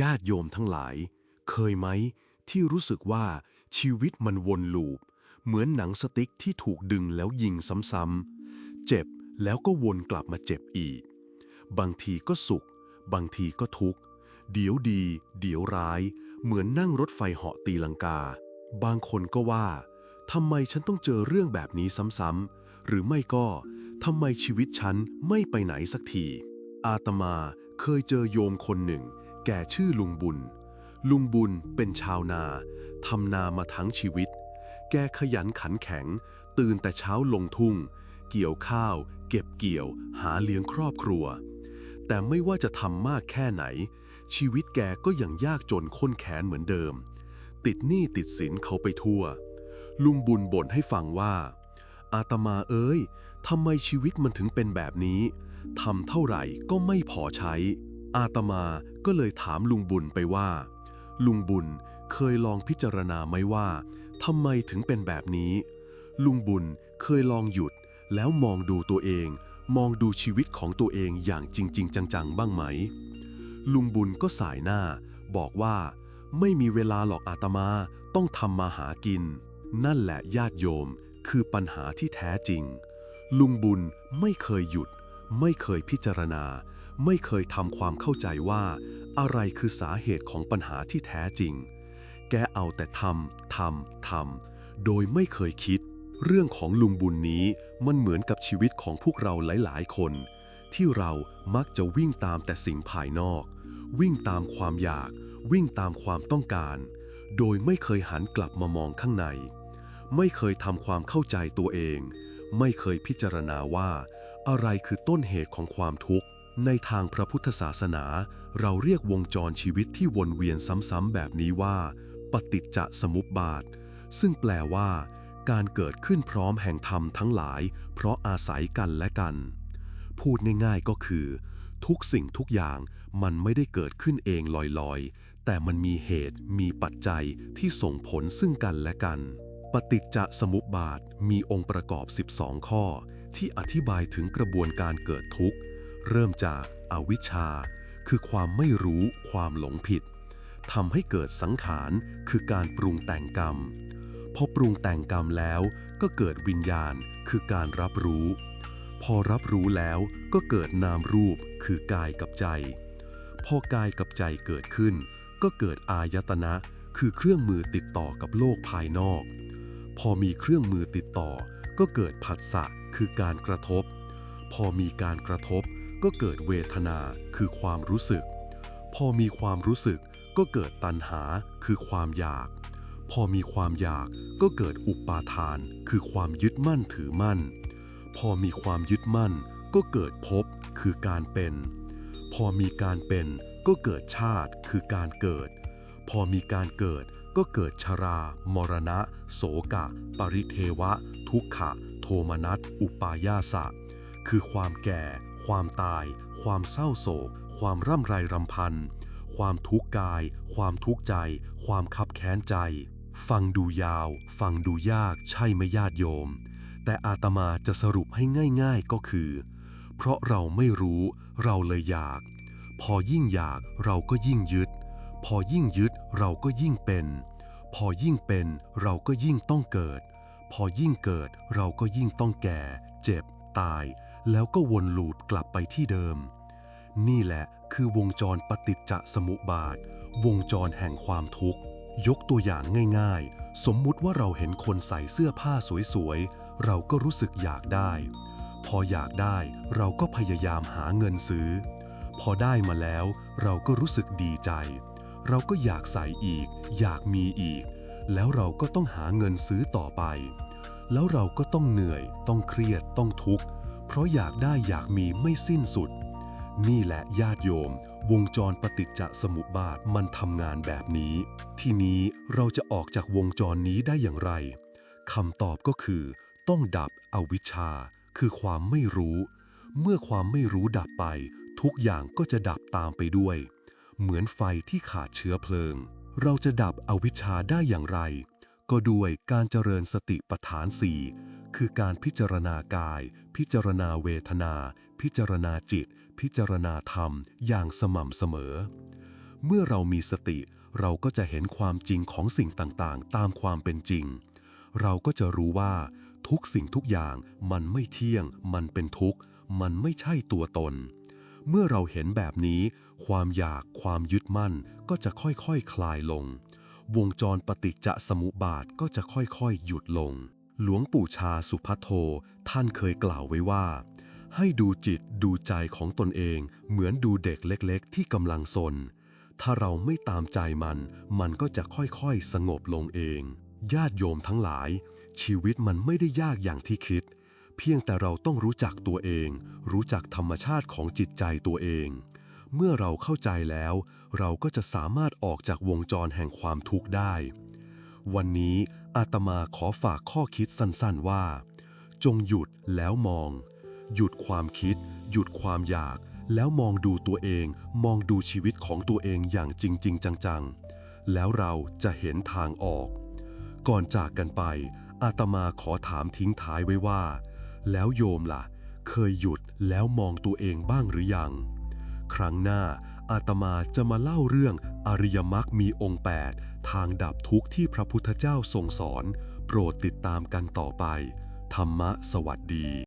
ญาติโยมทั้งหลาย เคยไหม ที่รู้สึกว่าชีวิตมันวนลูป เหมือนหนังสติ๊กที่ถูกดึงแล้วยิงซ้ำๆ เจ็บแล้วก็วนกลับมาเจ็บอีก บางทีก็สุข บางทีก็ทุกข์ เดี๋ยวดี เดี๋ยวร้าย เหมือนนั่งรถไฟเหาะตีลังกา บางคนก็ว่าทำไมฉันต้องเจอเรื่องแบบนี้ซ้ำๆ หรือไม่ก็ทำไมชีวิตฉันไม่ไปไหนสักที อาตมาเคยเจอโยมคนหนึ่ง แก่ชื่อลุงบุญ ลุงบุญเป็นชาวนาทำนามาทั้งชีวิต แกขยันขันแข็ง ตื่นแต่เช้าลงทุ่ง เกี่ยวข้าว เก็บเกี่ยว หาเลี้ยงครอบครัว แต่ไม่ว่าจะทำมากแค่ไหน ชีวิตแกก็ยังยากจนข้นแขนเหมือนเดิม ติดหนี้ติดสินเขาไปทั่ว ลุงบุญบ่นให้ฟังว่า อาตมาเอ้ยทำไมชีวิตมันถึงเป็นแบบนี้ทำเท่าไหร่ก็ไม่พอใช้ อาตมาก็เลยถามลุงบุญไปว่า ลุงบุญเคยลองพิจารณาไหมว่าทำไมถึงเป็นแบบนี้ ลุงบุญเคยลองหยุดแล้วมองดูตัวเอง มองดูชีวิตของตัวเองอย่างจริง ๆ จัง ๆ บ้างไหม ลุงบุญก็สายหน้า บอกว่า ไม่มีเวลาหรอกอาตมาต้องทำมาหากิน นั่นแหละญาติโยมคือปัญหาที่แท้จริง ลุงบุญไม่เคยหยุด ไม่เคยพิจารณา ไม่เคยทำความเข้าใจว่า อะไรคือสาเหตุของปัญหาที่แท้จริง แกเอาแต่ทำทำทำโดยไม่เคยคิด เรื่องของลุงบุญนี้มันเหมือนกับชีวิตของพวกเราหลาย ๆ คน ที่เรามักจะวิ่งตามแต่สิ่งภายนอก วิ่งตามความอยาก วิ่งตามความต้องการ โดยไม่เคยหันกลับมามองข้างใน ไม่เคยทำความเข้าใจตัวเอง ไม่เคยพิจารณาว่า อะไรคือต้นเหตุของความทุกข์ ในทางพระพุทธศาสนา เราเรียกวงจรชีวิตที่วนเวียนซ้ำๆแบบนี้ว่า ปฏิจจสมุปบาท ซึ่งแปลว่า การเกิดขึ้นพร้อมแห่งธรรมทั้งหลาย เพราะอาศัยกันและกัน พูดง่ายๆก็คือ ทุกสิ่งทุกอย่างมันไม่ได้เกิดขึ้นเองลอยๆ แต่มันมีเหตุมีปัจจัยที่ส่งผลซึ่งกันและกัน ปฏิจจสมุปบาทมีองค์ประกอบ 12 ข้อ ที่อธิบายถึงกระบวนการเกิดทุกข์ เริ่มจากอาวิชชา คือความไม่รู้ความหลงผิดทำให้เกิดสังขารคือการปรุงแต่งกรรม พอปรุงแต่งกรรมแล้วก็เกิดวิญญาณคือการรับรู้ พอรับรู้แล้วก็เกิดนามรูปคือกายกับใจ พอกายกับใจเกิดขึ้น ก็เกิดอายตนะ คือเครื่องมือติดต่อกับโลกภายนอก พอมีเครื่องมือติดต่อ ก็เกิดผัสสะคือการกระทบ พอมีการกระทบ ก็เกิดเวทนาคือความรู้สึก พอมีความรู้สึกก็เกิดตัณหาคือความอยาก พอมีความอยากก็เกิดอุปาทาน คือความยึดมั่นถือมั่น พอมีความยึดมั่น ก็เกิดภพคือการเป็น พอมีการเป็นก็เกิดชาติคือการเกิด พอมีการเกิดก็เกิดชรา มรณะโสกะ ปริเทวะ ทุกขะ โทมนัส อุปายาสะ คือความแก่ ความตาย ความเศร้าโศก ความร่ำไรรำพัน ความทุกข์กาย ความทุกข์ใจ ความคับแค้นใจ ฟังดูยาว ฟังดูยากใช่ไหมญาติโยม แต่อาตมาจะสรุปให้ง่าย ๆก็คือ เพราะเราไม่รู้ เราเลยอยาก พอยิ่งอยากเราก็ยิ่งยึด พอยิ่งยึดเราก็ยิ่งเป็น พอยิ่งเป็นเราก็ยิ่งต้องเกิด พอยิ่งเกิดเราก็ยิ่งต้องแก่ เจ็บ ตาย แล้วก็วนลูปกลับไปที่เดิม นี่แหละคือวงจรปฏิจจสมุปบาท วงจรแห่งความทุกข์ ยกตัวอย่างง่าย ๆ สมมุติว่าเราเห็นคนใส่เสื้อผ้าสวยๆ เราก็รู้สึกอยากได้ พออยากได้เราก็พยายามหาเงินซื้อ พอได้มาแล้วเราก็รู้สึกดีใจ เราก็อยากใส่อีก อยากมีอีก แล้วเราก็ต้องหาเงินซื้อต่อไป แล้วเราก็ต้องเหนื่อย ต้องเครียดต้องทุกข์ ราะอยากได้อยากมีไม่สิ้นสุด นี่แหละญาติโยม วงจรปฏิจจสมุปบาทมันทำงานแบบนี้ ทีนี้เราจะออกจากวงจรนี้ได้อย่างไรคำตอบก็คือ ต้องดับอวิชชา คือความไม่รู้ เมื่อความไม่รู้ดับไป ทุกอย่างก็จะดับตามไปด้วย เหมือนไฟที่ขาดเชื้อเพลิง เราจะดับอวิชชาได้อย่างไร ก็ด้วยการเจริญสติปัฏฐานสี่ คือการพิจารณากาย พิจารณาเวทนา พิจารณาจิต พิจารณาธรรม อย่างสม่ำเสมอ เมื่อเรามีสติ เราก็จะเห็นความจริงของสิ่งต่างๆ ตามความเป็นจริง เราก็จะรู้ว่า ทุกสิ่งทุกอย่างมันไม่เที่ยง มันเป็นทุกข์ มันไม่ใช่ตัวตน เมื่อเราเห็นแบบนี้ ความอยากความยึดมั่นก็จะค่อยๆคคลายลง วงจรปฏิจจสมุปบาทก็จะค่อยๆ หยุดลง หลวงปู่ชาสุพัทโทท่านเคยกล่าวไว้ว่า ให้ดูจิตดูใจของตนเอง เหมือนดูเด็กเล็กๆ ที่กำลังซนถ้าเราไม่ตามใจมัน มันก็จะค่อยๆ สงบลงเอง ญาติโยมทั้งหลาย ชีวิตมันไม่ได้ยากอย่างที่คิด เพียงแต่เราต้องรู้จักตัวเอง รู้จักธรรมชาติของจิตใจตัวเอง เมื่อเราเข้าใจแล้ว เราก็จะสามารถออกจากวงจรแห่งความทุกข์ได้ วันนี้ อาตมาขอฝากข้อคิดสั้นๆว่า จงหยุดแล้วมอง หยุดความคิด หยุดความอยาก แล้วมองดูตัวเอง มองดูชีวิตของตัวเองอย่างจริง ๆ จังๆ แล้วเราจะเห็นทางออก ก่อนจากกันไป อาตมาขอถามทิ้งท้ายไว้ว่า แล้วโยมล่ะ เคยหยุดแล้วมองตัวเองบ้างหรือยัง ครั้งหน้า อาตมาจะมาเล่าเรื่องอริยมรรคมีองค์ 8 ทางดับทุกข์ที่พระพุทธเจ้าทรงสอน โปรดติดตามกันต่อไป ธรรมะสวัสดี